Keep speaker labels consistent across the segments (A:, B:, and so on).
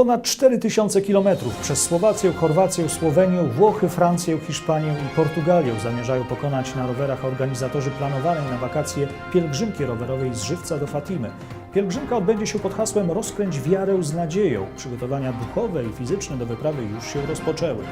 A: Ponad 4000 kilometrów przez Słowację, Chorwację, Słowenię, Włochy, Francję, Hiszpanię i Portugalię zamierzają pokonać na rowerach organizatorzy planowanej na wakacje pielgrzymki rowerowej z Żywca do Fatimy. Pielgrzymka odbędzie się pod hasłem Rozkręć wiarę z nadzieją. Przygotowania duchowe i fizyczne do wyprawy już się rozpoczęły.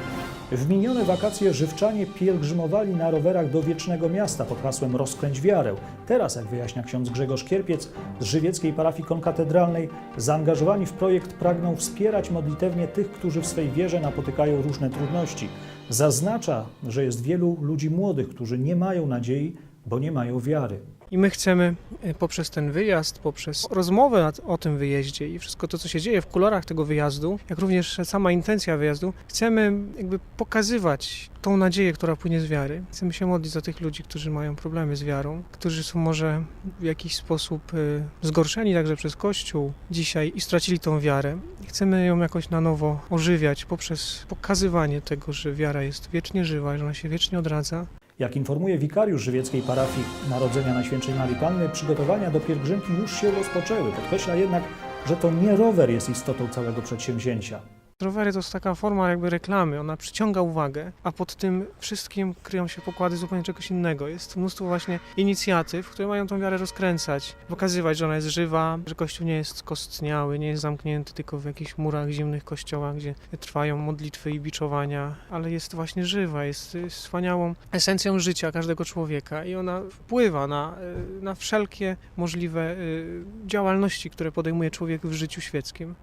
A: W minione wakacje żywczanie pielgrzymowali na rowerach do Wiecznego Miasta pod hasłem Rozkręć wiarę. Teraz, jak wyjaśnia ksiądz Grzegorz Kierpiec z żywieckiej parafii konkatedralnej, zaangażowani w projekt pragną wspierać modlitewnie tych, którzy w swej wierze napotykają różne trudności. Zaznacza, że jest wielu ludzi młodych, którzy nie mają nadziei, bo nie mają wiary.
B: I my chcemy poprzez ten wyjazd, poprzez rozmowę o tym wyjeździe i wszystko to, co się dzieje w kolorach tego wyjazdu, jak również sama intencja wyjazdu, chcemy jakby pokazywać tą nadzieję, która płynie z wiary. Chcemy się modlić za tych ludzi, którzy mają problemy z wiarą, którzy są może w jakiś sposób e, zgorszeni także przez Kościół dzisiaj i stracili tą wiarę. Chcemy ją jakoś na nowo ożywiać poprzez pokazywanie tego, że wiara jest wiecznie żywa, że ona się wiecznie odradza,
A: Jak informuje wikariusz żywieckiej parafii Narodzenia Najświętszej Marii Panny, przygotowania do pielgrzymki już się rozpoczęły. Podkreśla jednak, że to nie rower jest istotą całego przedsięwzięcia.
B: Rowery to jest taka forma jakby reklamy, ona przyciąga uwagę, a pod tym wszystkim kryją się pokłady zupełnie czegoś innego. Jest mnóstwo właśnie inicjatyw, które mają tą wiarę rozkręcać, pokazywać, że ona jest żywa, że Kościół nie jest skostniały, nie jest zamknięty tylko w jakichś murach zimnych kościołach, gdzie trwają modlitwy i biczowania, ale jest właśnie żywa, jest wspaniałą esencją życia każdego człowieka i ona wpływa na, na wszelkie możliwe y, działalności, które podejmuje człowiek w życiu świeckim.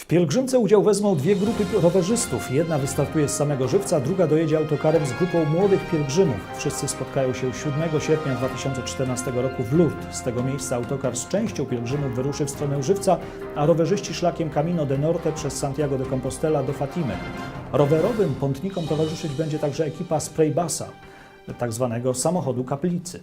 A: W pielgrzymce udział wezmą dwie grupy rowerzystów. Jedna wystartuje z samego Żywca, druga dojedzie autokarem z grupą młodych pielgrzymów. Wszyscy spotkają się 7 sierpnia 2014 roku w Lourdes. Z tego miejsca autokar z częścią pielgrzymów wyruszy w stronę Żywca, a rowerzyści szlakiem Camino de Norte przez Santiago de Compostela do Fatimy. Rowerowym pątnikom towarzyszyć będzie także ekipa Spraybasa, tak zwanego samochodu kaplicy.